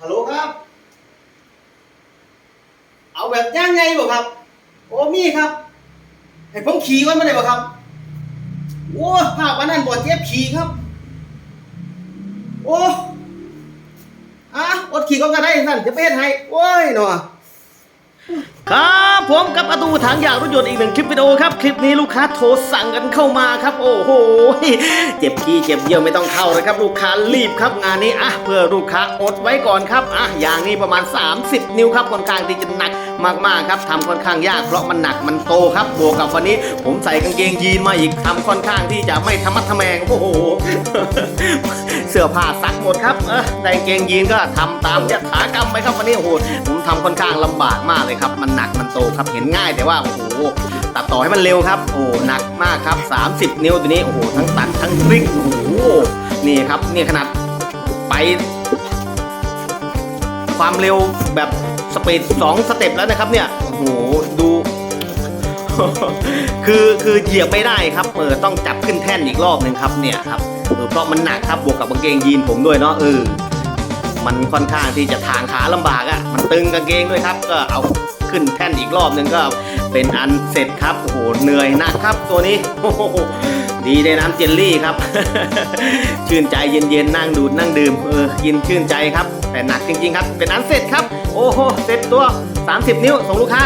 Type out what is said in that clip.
ฮัลโหลครับ เอาแบบย่างไงบ่ครับ โอ้มีครับ ให้ผมขี่ไว้มาได้บ่ครับ โอ้ภาพวันนั้นบ่เจ็บขี่ครับ โอ้อะอดขี่ก็ก็ได้สั่นจะเป็นให้โอ้ยหนอ ครับผมกับประตูถังอยากรถยนต์อีกหนึ่งคลิปวิดีโอครับ คลิปนี้ลูกค้าโทรสั่งกันเข้ามาครับ โอ้โห เจ็บขี้เจ็บเยี่ยวไม่ต้องเข้าเลยครับ ลูกค้ารีบครับงานนี้อะเพื่อลูกค้าอดไว้ก่อนครับอะอย่างนี้ประมาณ 30 นิ้วครับค่อนข้างที่จะหนักมากๆครับทำค่อนข้างยากเพราะมันหนักมันโตครับบวกกับวันนี้ ผมใส่กางเกงยีนมาอีกทำค่อนข้างที่จะไม่ธรรมะทแมงโอ้โห อผ้าซักหมดครับเออในเกงยีนก็ทำตามยถากรรมไปครับวันนี้โอ้โหผมทำค่อนข้างลำบากมากเลยครับ มันหนักมันโตครับเห็นง่ายแต่ว่าโอ้โหตัดต่อให้มันเร็วครับ โอ้หนักมากครับ 30 นิ้วตัวนี้โอ้โหทั้งตัดทั้งพลิกโอ้โหนี่ครับนี่ขนาดไป ความเร็วแบบสปีด2สเต็ปแล้วนะครับเนี่ยโอ้โห คือคือเหยียบไม่ได้ครับเออต้องจับขึ้นแท่นอีกรอบหนึ่งครับเนี่ยครับเออเพราะมันหนักครับบวกกับกางเกงยีนผมด้วยเนาะเออมันค่อนข้างที่จะทางขาลำบากอะ่ะมันตึงกางเกงด้วยครับ ก็เอาขึ้นแท่นอีกรอบหนึ่งก็เป็นอันเสร็จครับโอ้โหเหนื่อยหนักครับตัวนี้โอ้โหดีในน้ำเจลลี่ครับ ชื่นใจเย็นๆนั่งดูดนั่งดื่มเออกินชื่นใจครับ แต่หนักจริงๆครับ เป็นอันเสร็จครับ โอ้โหเสร็จตัว 30 นิ้วส่งลูกค้า